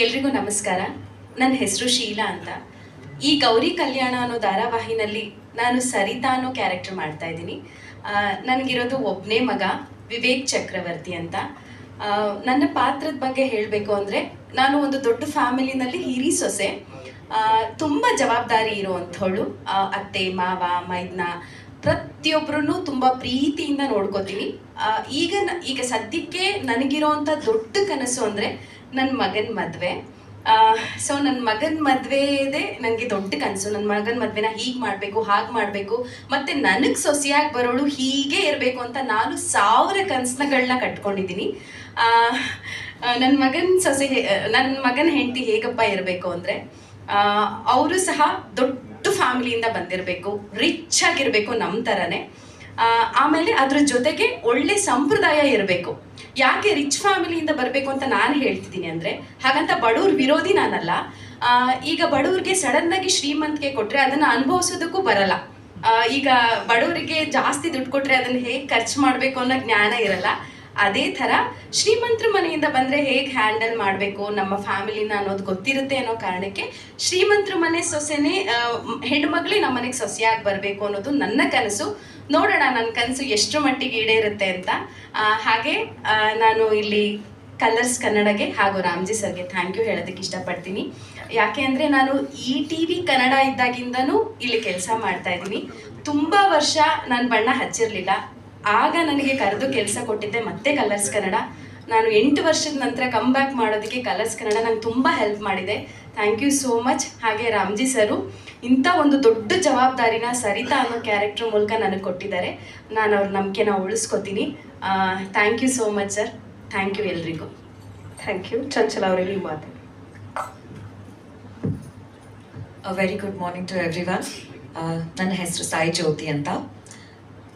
ಎಲ್ರಿಗೂ ನಮಸ್ಕಾರ. ನನ್ನ ಹೆಸರು ಶೀಲಾ ಅಂತ. ಈ ಗೌರಿ ಕಲ್ಯಾಣ ಅನ್ನೋ ಧಾರಾವಾಹಿನಲ್ಲಿ ನಾನು ಸರಿತಾ ಅನ್ನೋ ಕ್ಯಾರೆಕ್ಟರ್ ಮಾಡ್ತಾ ಇದ್ದೀನಿ. ನನಗಿರೋದು ಒಬ್ಬನೇ ಮಗ, ವಿವೇಕ್ ಚಕ್ರವರ್ತಿ ಅಂತ. ನನ್ನ ಪಾತ್ರದ ಬಗ್ಗೆ ಹೇಳಬೇಕು ಅಂದರೆ ನಾನು ಒಂದು ದೊಡ್ಡ ಫ್ಯಾಮಿಲಿನಲ್ಲಿ ಹಿರಿ ಸೊಸೆ. ತುಂಬ ಜವಾಬ್ದಾರಿ ಇರುವಂಥವಳು. ಅತ್ತೆ, ಮಾವ, ಮೈದ್ನ ಪ್ರತಿಯೊಬ್ಬರನ್ನು ತುಂಬ ಪ್ರೀತಿಯಿಂದ ನೋಡ್ಕೋತೀನಿ. ಈಗ ಈಗ ಸದ್ಯಕ್ಕೆ ನನಗಿರೋವಂಥ ದೊಡ್ಡ ಕನಸು ಅಂದರೆ ನನ್ನ ಮಗನ ಮದುವೆ. ಸೊ ನನ್ನ ಮಗನ ಮದುವೆದೆ ನನಗೆ ದೊಡ್ಡ ಕನಸು. ನನ್ನ ಮಗನ ಮದುವೆನ ಹೀಗೆ ಮಾಡಬೇಕು, ಹಾಗೆ ಮಾಡಬೇಕು. ಮತ್ತು ನನಗೆ ಸೊಸೆಯಾಗಿ ಬರೋಳು ಹೀಗೆ ಇರಬೇಕು ಅಂತ ನಾನು ಸಾವಿರ ಕನಸುಗಳನ್ನ ಕಟ್ಕೊಂಡಿದ್ದೀನಿ. ನನ್ನ ಮಗನ ಸೊಸೆ ನನ್ನ ಮಗನ ಹೆಂಡತಿ ಹೇಗಪ್ಪ ಇರಬೇಕು ಅಂದರೆ ಅವರು ಸಹ ದೊಡ್ಡ ಫ್ಯಾಮಿಲಿಯಿಂದ ಬಂದಿರಬೇಕು, ರಿಚ್ ಆಗಿರಬೇಕು ನಮ್ಮ ಥರನೇ ಆಮೇಲೆ ಅದ್ರ ಜೊತೆಗೆ ಒಳ್ಳೆ ಸಂಪ್ರದಾಯ ಇರಬೇಕು. ಯಾಕೆ ರಿಚ್ ಫ್ಯಾಮಿಲಿಯಿಂದ ಬರಬೇಕು ಅಂತ ನಾನು ಹೇಳ್ತಿದ್ದೀನಿ ಅಂದರೆ, ಹಾಗಂತ ಬಡವ್ರ ವಿರೋಧಿ ನಾನಲ್ಲ. ಈಗ ಬಡವ್ರಿಗೆ ಸಡನ್ನಾಗಿ ಶ್ರೀಮಂತಿಗೆ ಕೊಟ್ಟರೆ ಅದನ್ನು ಅನುಭವಿಸೋದಕ್ಕೂ ಬರಲ್ಲ. ಈಗ ಬಡವರಿಗೆ ಜಾಸ್ತಿ ದುಡ್ಡು ಕೊಟ್ಟರೆ ಅದನ್ನು ಹೇಗೆ ಖರ್ಚು ಮಾಡಬೇಕು ಅನ್ನೋ ಜ್ಞಾನ ಇರಲ್ಲ. ಅದೇ ಥರ ಶ್ರೀಮಂತರ ಮನೆಯಿಂದ ಬಂದರೆ ಹೇಗೆ ಹ್ಯಾಂಡಲ್ ಮಾಡಬೇಕು ನಮ್ಮ ಫ್ಯಾಮಿಲಿನ ಅನ್ನೋದು ಗೊತ್ತಿರುತ್ತೆ ಅನ್ನೋ ಕಾರಣಕ್ಕೆ ಶ್ರೀಮಂತರ ಮನೆ ಸೊಸೆನೇ ಹೆಣ್ಮಗಳೇ ನಮ್ಮ ಮನೆಗೆ ಸೊಸೆಯಾಗಿ ಬರಬೇಕು ಅನ್ನೋದು ನನ್ನ ಕನಸು. ನೋಡೋಣ ನನ್ನ ಕನಸು ಎಷ್ಟು ಮಟ್ಟಿಗೆ ಈಡೇರುತ್ತೆ ಅಂತ. ಹಾಗೆ ನಾನು ಇಲ್ಲಿ ಕಲರ್ಸ್ ಕನ್ನಡಗೆ ಹಾಗೂ ರಾಮ್ಜಿ ಸರ್ಗೆ ಥ್ಯಾಂಕ್ ಯು ಹೇಳೋದಕ್ಕೆ ಇಷ್ಟಪಡ್ತೀನಿ. ಯಾಕೆ ಅಂದರೆ ನಾನು ಈ ಟಿ ವಿ ಕನ್ನಡ ಇದ್ದಾಗಿಂದನೂ ಇಲ್ಲಿ ಕೆಲಸ ಮಾಡ್ತಾ ಇದ್ದೀನಿ. ತುಂಬ ವರ್ಷ ನಾನು ಬಣ್ಣ ಹಚ್ಚಿರಲಿಲ್ಲ. ಆಗ ನನಗೆ ಕರೆದು ಕೆಲಸ ಕೊಟ್ಟಿದ್ದೆ ಮತ್ತೆ ಕಲರ್ಸ್ ಕನ್ನಡ. ನಾನು ಎಂಟು ವರ್ಷದ ನಂತರ ಕಮ್ ಬ್ಯಾಕ್ ಮಾಡೋದಕ್ಕೆ ಕಲರ್ಸ್ ಕನ್ನಡ ನಂಗೆ ತುಂಬ ಹೆಲ್ಪ್ ಮಾಡಿದೆ. ಥ್ಯಾಂಕ್ ಯು ಸೋ ಮಚ್ ಹಾಗೆ ರಾಮ್ಜಿ ಸರು ಇಂಥ ಒಂದು ದೊಡ್ಡ ಜವಾಬ್ದಾರಿನ ಸರಿತಾ ಅನ್ನೋ ಕ್ಯಾರೆಕ್ಟರ್ ಮೂಲಕ ನನಗೆ ಕೊಟ್ಟಿದ್ದಾರೆ. ನಾನು ಅವ್ರ ನಂಬಿಕೆನ ಉಳಿಸ್ಕೊತೀನಿ. Thank you so much sir thank you ಎಲ್ರಿಗೂ. ಥ್ಯಾಂಕ್ ಯು ಚಂಚಲ ಅವರೇ ನೀವು ಅ very good morning to everyone ನನ್ನ ಹೆಸರು ಸಾಯಿ ಜ್ಯೋತಿ ಅಂತ.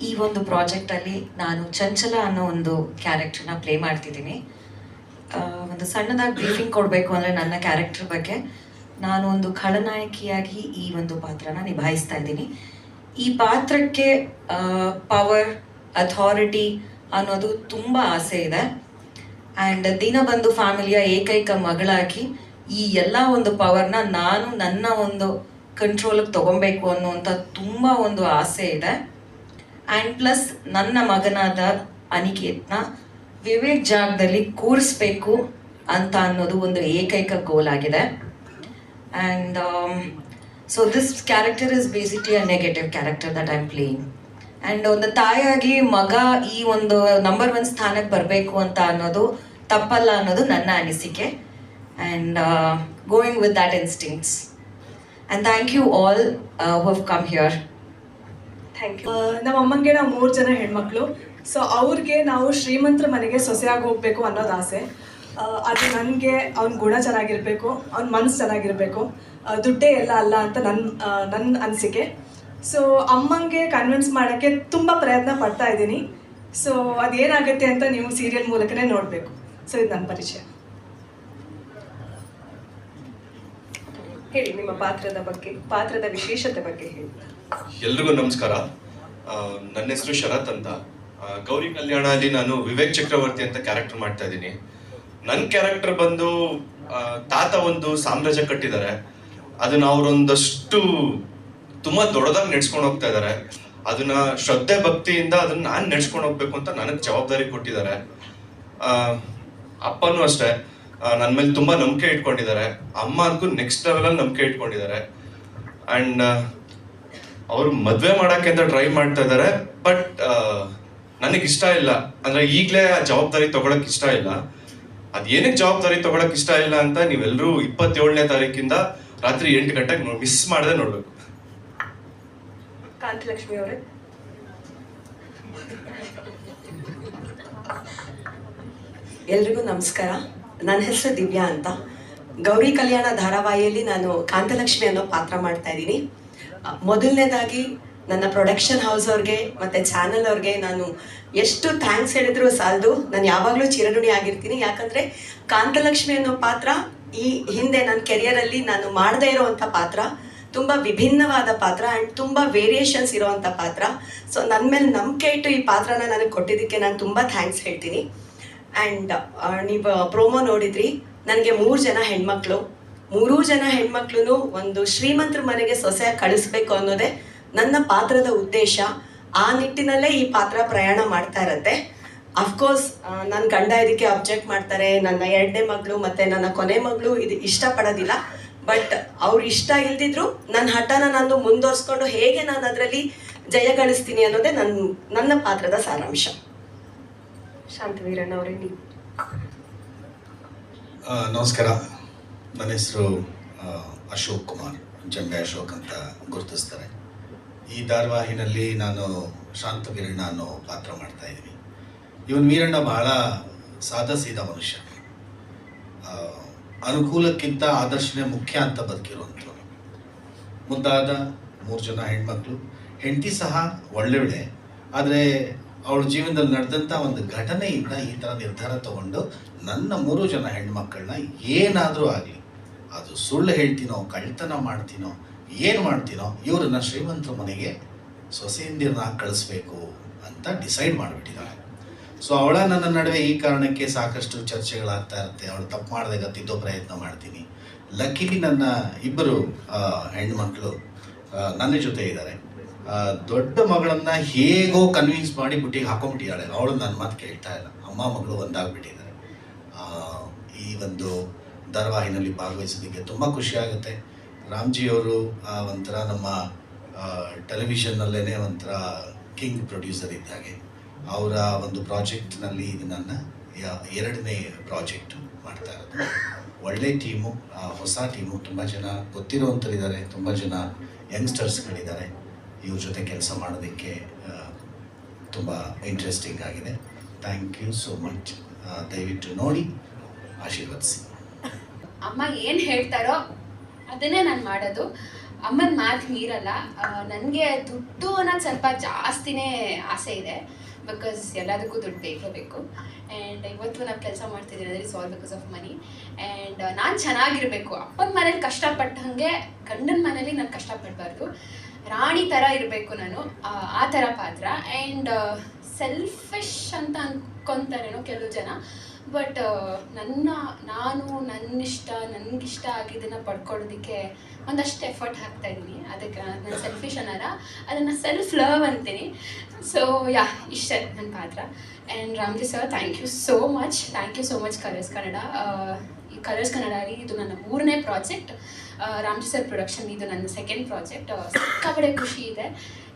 ಈ ಒಂದು ಪ್ರಾಜೆಕ್ಟಲ್ಲಿ ನಾನು ಚಂಚಲ ಅನ್ನೋ ಒಂದು ಕ್ಯಾರೆಕ್ಟರ್ನ ಪ್ಲೇ ಮಾಡ್ತಿದ್ದೀನಿ. ಒಂದು ಸಣ್ಣದಾಗಿ ಬ್ರೀಫಿಂಗ್ ಕೊಡಬೇಕು ಅಂದರೆ ನನ್ನ ಕ್ಯಾರೆಕ್ಟರ್ ಬಗ್ಗೆ. ನಾನು ಒಂದು ಖಳನಾಯಕಿಯಾಗಿ ಈ ಒಂದು ಪಾತ್ರನ ನಿಭಾಯಿಸ್ತಾ ಇದ್ದೀನಿ. ಈ ಪಾತ್ರಕ್ಕೆ ಪವರ್ ಅಥಾರಿಟಿ ಅನ್ನೋದು ತುಂಬ ಆಸೆ ಇದೆ. ಆ್ಯಂಡ್ ಬಂದು ಫ್ಯಾಮಿಲಿಯ ಏಕೈಕ ಮಗಳಾಗಿ ಈ ಎಲ್ಲ ಒಂದು ಪವರ್ನ ನಾನು ನನ್ನ ಒಂದು ಕಂಟ್ರೋಲಿಗೆ ತಗೊಬೇಕು ಅನ್ನುವಂಥ ತುಂಬ ಒಂದು ಆಸೆ ಇದೆ. ಆ್ಯಂಡ್ ಪ್ಲಸ್ ನನ್ನ ಮಗನಾದ ಅನಿಕೇತ್ನ ವಿವೇಕ್ ಜಾಗದಲ್ಲಿ ಕೂರಿಸ್ಬೇಕು ಅಂತ ಅನ್ನೋದು ಒಂದು ಏಕೈಕ ಗೋಲ್ ಆಗಿದೆ. And so this character is basically a negative character that I am playing and ಒಂದು ತಾಯಿಯಾಗಿ ಮಗ ಈ ಒಂದು ನಂಬರ್ ಒನ್ ಸ್ಥಾನಕ್ಕೆ ಬರಬೇಕು ಅಂತ ಅನ್ನೋದು ತಪ್ಪಲ್ಲ ಅನ್ನೋದು ನನ್ನ ಅನಿಸಿಕೆ. And going with that instincts and thank you all have come here thank you ನಮ್ಮ ಅಮ್ಮಂಗೆ ನಾವು ಮೂರು ಜನ ಹೆಣ್ಮಕ್ಳು. ಸೊ ಅವ್ರಿಗೆ ನಾವು ಶ್ರೀಮಂತರ ಮನೆಗೆ ಸೊಸೆಯಾಗಿ ಹೋಗ್ಬೇಕು ಅನ್ನೋದು ಆಸೆ. ಆ, ಅದು ನನಗೆ ಅವ್ನ ಗುಣ ಚೆನ್ನಾಗಿರಬೇಕು ಅವ್ನ ಮನಸ್ಸು ಚೆನ್ನಾಗಿರಬೇಕು. ದುಡ್ಡೇ ಎಲ್ಲ ಅಲ್ಲ ಅಂತ ನನ್ನ ನನ್ನ ಅನಿಸಿಕೆ. ಸೊ ಅಮ್ಮಂಗೆ ಕನ್ವಿನ್ಸ್ ಮಾಡೋಕ್ಕೆ ತುಂಬ ಪ್ರಯತ್ನ ಪಡ್ತಾ ಇದ್ದೀನಿ. ಸೊ ಅದೇನಾಗುತ್ತೆ ಅಂತ ನೀವು ಸೀರಿಯಲ್ ಮೂಲಕನೇ ನೋಡಬೇಕು. ಸೊ ಇದು ನನ್ನ ಪರಿಚಯ. ಹೇಳಿ ನಿಮ್ಮ ಪಾತ್ರದ ಬಗ್ಗೆ ಪಾತ್ರದ ವಿಶೇಷತೆ ಬಗ್ಗೆ ಹೇಳಿ. ಎಲ್ರಿಗೂ ನಮಸ್ಕಾರ. ನನ್ನ ಹೆಸರು ಶರತ್ ಅಂತ. ಗೌರಿ ಕಲ್ಯಾಣ ಅಲ್ಲಿ ನಾನು ವಿವೇಕ್ ಚಕ್ರವರ್ತಿ ಅಂತ ಕ್ಯಾರೆಕ್ಟರ್ ಮಾಡ್ತಾ ಇದ್ದೀನಿ. ನನ್ನ ಕ್ಯಾರೆಕ್ಟರ್ ಬಂದು ತಾತ ಒಂದು ಸಾಮ್ರಾಜ್ಯ ಕಟ್ಟಿದ್ದಾರೆ. ಅದನ್ನ ಅವರೊಂದಷ್ಟು ತುಂಬಾ ದೊಡ್ಡದಾಗಿ ನಡ್ಸ್ಕೊಂಡು ಹೋಗ್ತಾ ಇದ್ದಾರೆ. ಅದನ್ನ ಶ್ರದ್ಧೆ ಭಕ್ತಿಯಿಂದ ಅದನ್ನ ನಾನು ನಡ್ಸ್ಕೊಂಡು ಹೋಗ್ಬೇಕು ಅಂತ ನನಗೆ ಜವಾಬ್ದಾರಿ ಕೊಟ್ಟಿದ್ದಾರೆ. ಅಪ್ಪನೂ ಅಷ್ಟೇ. ನನ್ನ ಮೇಲೆ ತುಂಬಾ ನಂಬಿಕೆ ಇಟ್ಕೊಂಡಿದ್ದಾರೆ. ಅಮ್ಮ ಅಂತೂ ನೆಕ್ಸ್ಟ್ ಲೆವೆಲಲ್ಲಿ ನಂಬಿಕೆ ಇಟ್ಕೊಂಡಿದ್ದಾರೆ. ಅಂಡ್ ಅವ್ರು ಮದ್ವೆ ಮಾಡಕ್ಕೆ ಅಂತ ಟ್ರೈ ಮಾಡ್ತಾ ಇದ್ದಾರೆ ಬಟ್ ನನಗೆ ಇಷ್ಟ ಇಲ್ಲ. ಅಂದ್ರೆ ಈಗಲೇ ಆ ಜವಾಬ್ದಾರಿ ತಗೊಳಕ್ ಇಷ್ಟ ಇಲ್ಲ. ಅದ್ ಏನಕ್ಕೆ ಜವಾಬ್ದಾರಿ ತಗೊಳಕ್ ಇಷ್ಟ ಇಲ್ಲ ಅಂತ ನೀವೆಲ್ಲರೂ ಇಪ್ಪತ್ತೇಳನೇ ತಾರೀಕಿಂದ ರಾತ್ರಿ ಎಂಟು ಗಂಟೆಗೆ ಮಿಸ್ ಮಾಡದೆ ನೋಡ್ಬೇಕು. ಕಾಂತಲಕ್ಷ್ಮಿ ಅವರೇ. ಎಲ್ರಿಗೂ ನಮಸ್ಕಾರ. ನನ್ನ ಹೆಸರು ದಿವ್ಯಾ ಅಂತ. ಗೌರಿ ಕಲ್ಯಾಣ ಧಾರಾವಾಹಿಯಲ್ಲಿ ನಾನು ಕಾಂತಲಕ್ಷ್ಮಿ ಅನ್ನೋ ಪಾತ್ರ ಮಾಡ್ತಾ ಇದ್ದೀನಿ. ಮೊದಲನೇದಾಗಿ ನನ್ನ ಪ್ರೊಡಕ್ಷನ್ ಹೌಸ್ ಅವ್ರಿಗೆ ಮತ್ತು ಚಾನಲ್ ಅವ್ರಿಗೆ ನಾನು ಎಷ್ಟು ಥ್ಯಾಂಕ್ಸ್ ಹೇಳಿದ್ರು ಸಾಲದು. ನಾನು ಯಾವಾಗಲೂ ಚಿರಋಣಿ ಆಗಿರ್ತೀನಿ. ಯಾಕಂದರೆ ಕಾಂತಲಕ್ಷ್ಮಿ ಅನ್ನೋ ಪಾತ್ರ ಈ ಹಿಂದೆ ನನ್ನ ಕೆರಿಯರಲ್ಲಿ ನಾನು ಮಾಡದೇ ಇರೋವಂಥ ಪಾತ್ರ. ತುಂಬ ವಿಭಿನ್ನವಾದ ಪಾತ್ರ ಆ್ಯಂಡ್ ತುಂಬ ವೇರಿಯೇಷನ್ಸ್ ಇರೋವಂಥ ಪಾತ್ರ. ಸೊ ನನ್ನ ಮೇಲೆ ನಂಬಿಕೆ ಇಟ್ಟು ಈ ಪಾತ್ರನ ನನಗೆ ಕೊಟ್ಟಿದ್ದಕ್ಕೆ ನಾನು ತುಂಬ ಥ್ಯಾಂಕ್ಸ್ ಹೇಳ್ತೀನಿ. ಆ್ಯಂಡ್ ನೀವು ಪ್ರೋಮೋ ನೋಡಿದ್ರಿ. ನನಗೆ ಮೂರು ಜನ ಹೆಣ್ಮಕ್ಳು. ಮೂರೂ ಜನ ಹೆಣ್ಮಕ್ಳು ಒಂದು ಶ್ರೀಮಂತರ ಮನೆಗೆ ಸೊಸೆ ಕಳಿಸ್ಬೇಕು ಅನ್ನೋದೇ ನನ್ನ ಪಾತ್ರದ ಉದ್ದೇಶ. ಆ ನಿಟ್ಟಿನಲ್ಲೇ ಈ ಪಾತ್ರ ಪ್ರಯಾಣ ಮಾಡ್ತಾ ಇರತ್ತೆ. ಅಫ್ಕೋರ್ಸ್ ನನ್ನ ಗಂಡ ಇದಕ್ಕೆ ಅಬ್ಜೆಕ್ಟ್ ಮಾಡ್ತಾರೆ, ನನ್ನ ಎರಡನೇ ಮಗಳು ಮತ್ತೆ ನನ್ನ ಕೊನೆ ಮಗಳು ಇದು ಇಷ್ಟಪಡೋದಿಲ್ಲ. ಬಟ್ ಅವ್ರು ಇಷ್ಟ ಇಲ್ದಿದ್ರು ನನ್ನ ಹಠನ ನಾನು ಮುಂದುವರ್ಸ್ಕೊಂಡು ಹೇಗೆ ನಾನು ಅದರಲ್ಲಿ ಜಯ ಗಳಿಸ್ತೀನಿ ಅನ್ನೋದೇ ನನ್ನ ನನ್ನ ಪಾತ್ರದ ಸಾರಾಂಶ. ಶಾಂತವೀರಣ್ಣ ಅವರೇ, ನೀವು. ನಮಸ್ಕಾರ. ನನ್ನ ಹೆಸರು ಅಶೋಕ್ ಕುಮಾರ್, ಜಂಬೆ ಅಶೋಕ್ ಅಂತ ಗುರುತಿಸ್ತಾರೆ. ಈ ಧಾರಾವಾಹಿನಲ್ಲಿ ನಾನು ಶಾಂತ ವೀರಣ್ಣ ಅನ್ನೋ ಪಾತ್ರ ಮಾಡ್ತಾ ಇದ್ದೀನಿ. ಇವನ್ ವೀರಣ್ಣ ಬಹಳ ಸಾದಾ ಸೀದಾ ಮನುಷ್ಯ. ಅನುಕೂಲಕ್ಕಿಂತ ಆದರ್ಶನೇ ಮುಖ್ಯ ಅಂತ ಬದುಕಿರುವಂಥವ್ರು ಮುಂದಾದ ಮೂರು ಜನ ಹೆಣ್ಮಕ್ಳು. ಹೆಂಡತಿ ಸಹ ಒಳ್ಳೆಯವಳೆ ಆದರೆ ಅವಳ ಜೀವನದಲ್ಲಿ ನಡೆದಂಥ ಒಂದು ಘಟನೆಯಿಂದ ಈ ಥರ ನಿರ್ಧಾರ ತಗೊಂಡು ನನ್ನ ಮೂರು ಜನ ಹೆಣ್ಮಕ್ಕಳನ್ನ ಏನಾದರೂ ಆಗಲಿ ಅದು ಸುಳ್ಳು ಹೇಳ್ತೀನೋ ಕಳ್ತನ ಮಾಡ್ತೀನೋ, ಏನು ಮಾಡ್ತೀನೋ, ಇವರನ್ನ ಶ್ರೀಮಂತರ ಮನೆಗೆ ಸೊಸೆಯಂದಿರನ್ನ ಕಳಿಸ್ಬೇಕು ಅಂತ ಡಿಸೈಡ್ ಮಾಡಿಬಿಟ್ಟಿದ್ದಾಳೆ ಸೊ ಅವಳ ನನ್ನ ನಡುವೆ ಈ ಕಾರಣಕ್ಕೆ ಸಾಕಷ್ಟು ಚರ್ಚೆಗಳಾಗ್ತಾ ಇರುತ್ತೆ. ಅವಳು ತಪ್ಪು ಮಾಡಿದಾಗ ತಿದ್ದೋ ಪ್ರಯತ್ನ ಮಾಡ್ತೀನಿ. ಲಕ್ಕಿಲಿ ನನ್ನ ಇಬ್ಬರು ಹೆಣ್ಮಕ್ಳು ನನ್ನ ಜೊತೆ ಇದ್ದಾರೆ. ದೊಡ್ಡ ಮಗಳನ್ನ ಹೇಗೋ ಕನ್ವಿನ್ಸ್ ಮಾಡಿ ಬುಟ್ಟಿಗೆ ಹಾಕೊಂಡ್ಬಿಟ್ಟಿದ್ದಾಳೆ. ಅವಳು ನನ್ನ ಮಾತು ಕೇಳ್ತಾ ಇಲ್ಲ. ಅಮ್ಮ, ಮಗಳು ಒಂದಾಗ್ಬಿಟ್ಟಿದ್ದಾರೆ. ಈ ಒಂದು ಧಾರಾವಾಹಿನಲ್ಲಿ ಭಾಗವಹಿಸೋದಕ್ಕೆ ತುಂಬ ಖುಷಿಯಾಗುತ್ತೆ. ರಾಮ್ಜಿಯವರು ಒಂಥರ ನಮ್ಮ ಟೆಲಿವಿಷನ್ನಲ್ಲೇ ಒಂಥರ ಕಿಂಗ್ ಪ್ರೊಡ್ಯೂಸರ್ ಇದ್ದಾಗೆ. ಅವರ ಒಂದು ಪ್ರಾಜೆಕ್ಟ್ನಲ್ಲಿ ಇದು ನನ್ನ ಎರಡನೇ ಪ್ರಾಜೆಕ್ಟ್ ಮಾಡ್ತಾ ಇರೋದು. ಒಳ್ಳೆ ಟೀಮು ಹೊಸ ಟೀಮು, ತುಂಬ ಜನ ಗೊತ್ತಿರೋವಂಥರಿದ್ದಾರೆ ತುಂಬ ಜನ ಯಂಗ್ಸ್ಟರ್ಸ್ಗಳಿದ್ದಾರೆ ಇವ್ರ ಜೊತೆ ಕೆಲಸ ಮಾಡೋದಕ್ಕೆ ತುಂಬ ಇಂಟ್ರೆಸ್ಟಿಂಗ್ ಆಗಿದೆ. ಥ್ಯಾಂಕ್ ಯು ಸೋ ಮಚ್ ದಯವಿಟ್ಟು ನೋಡಿ, ಆಶೀರ್ವದಿಸಿ. ಅಮ್ಮ ಏನು ಹೇಳ್ತಾರೋ ಅದನ್ನೇ ನಾನು ಮಾಡೋದು. ಅಮ್ಮನ ಮಾತು ಮೀರಲ್ಲ. ನನಗೆ ದುಡ್ಡು ಅನ್ನೋದು ಸ್ವಲ್ಪ ಜಾಸ್ತಿನೇ ಆಸೆ ಇದೆ. ಬಿಕಾಸ್ ಎಲ್ಲದಕ್ಕೂ ದುಡ್ಡು ಬೇಕೇ ಬೇಕು. ಆ್ಯಂಡ್ ಇವತ್ತು ನಾನು ಕೆಲಸ ಮಾಡ್ತಿದ್ದೀನಿ ಅಂದರೆ it's because of money and ನಾನು ಚೆನ್ನಾಗಿರಬೇಕು. ಅಪ್ಪನ ಮನೇಲಿ ಕಷ್ಟಪಟ್ಟಂಗೆ ಗಂಡನ ಮನೇಲಿ ನಾನು ಕಷ್ಟಪಡಬಾರ್ದು. ರಾಣಿ ಥರ ಇರಬೇಕು ನಾನು. ಆ ಥರ ಪಾತ್ರ. ಆ್ಯಂಡ್ ಸೆಲ್ಫಿಶ್ ಅಂತ ಅನ್ಕೊಂತಾರೇನೋ ಕೆಲವು ಜನ. ಬಟ್ ನನ್ನ, ನಾನು ನನ್ನ ಇಷ್ಟ ನನಗಿಷ್ಟ ಆಗಿದ್ದನ್ನು ಪಡ್ಕೊಳ್ಳೋದಕ್ಕೆ ಒಂದಷ್ಟು ಎಫರ್ಟ್ ಹಾಕ್ತಾ ಇದ್ದೀನಿ. ಅದಕ್ಕೆ ನಾನು ಸೆಲ್ಫಿಶ್ ಅನ್ನಾರ. ಅದನ್ನು ಸೆಲ್ಫ್ ಲವ್ ಅಂತೀನಿ. ಸೊ ಯಾ, ಇಷ್ಟ ನನ್ನ ಪಾತ್ರ. And Ramji sir thank you so much thank you so much Colors Kannada ಈ ಕಲರ್ಸ್ ಕನ್ನಡಲ್ಲಿ ಇದು ನನ್ನ ಮೂರನೇ ಪ್ರಾಜೆಕ್ಟ್ ರಾಮ್ಜಿ ಸರ್ ಪ್ರೊಡಕ್ಷನ್ ಇದು ನನ್ನ ಸೆಕೆಂಡ್ ಪ್ರಾಜೆಕ್ಟ್ ಸಿಕ್ಕಾಪಡೆ ಖುಷಿ ಇದೆ.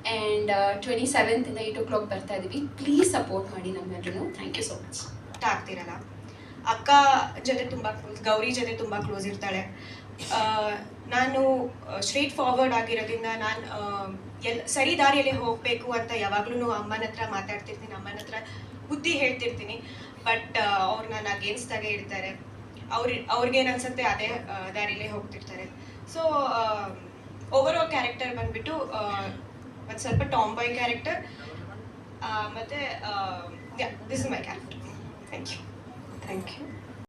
ಆ್ಯಂಡ್ ಟ್ವೆಂಟಿ ಸೆವೆಂತಿಂದ ಏಯ್ಟ್ ಓ ಕ್ಲಾಕ್ ಬರ್ತಾ ಇದ್ದೀವಿ ಪ್ಲೀಸ್ ಸಪೋರ್ಟ್ ಮಾಡಿ ನಮ್ಮೆಲ್ಲರೂ ಥ್ಯಾಂಕ್ ಯು ಸೊ ಮಚ್ ಆಗ್ತಿರಲ್ಲ. ಅಕ್ಕ ಜೊತೆ ತುಂಬ ಕ್ಲೋಸ್ ಗೌರಿ ಜೊತೆ ತುಂಬ ಕ್ಲೋಸ್ ಇರ್ತಾಳೆ. ನಾನು ಸ್ಟ್ರೇಟ್ ಫಾರ್ವರ್ಡ್ ಆಗಿರೋದ್ರಿಂದ ನಾನು ಎಲ್, ಸರಿ ದಾರಿಯಲ್ಲಿ ಹೋಗಬೇಕು ಅಂತ ಯಾವಾಗಲೂ ಅಮ್ಮನ ಹತ್ರ ಮಾತಾಡ್ತಿರ್ತೀನಿ, ಅಮ್ಮನ ಹತ್ರ ಬುದ್ಧಿ ಹೇಳ್ತಿರ್ತೀನಿ. ಬಟ್ ಅವ್ರು ನಾನು ಅಗೇನ್ಸ್ದಾಗೆ ಇರ್ತಾರೆ. ಅವ್ರ ಅವ್ರಿಗೇನು ಅನ್ಸುತ್ತೆ ಅದೇ ದಾರಿಯಲ್ಲೇ ಹೋಗ್ತಿರ್ತಾರೆ. ಸೊ ಓವರ್ ಆಲ್ ಕ್ಯಾರೆಕ್ಟರ್ ಬಂದ್ಬಿಟ್ಟು ಒಂದು ಸ್ವಲ್ಪ ಟಾಮ್ ಬಾಯ್ ಕ್ಯಾರೆಕ್ಟರ್ ಮತ್ತು this is my character thank you thank you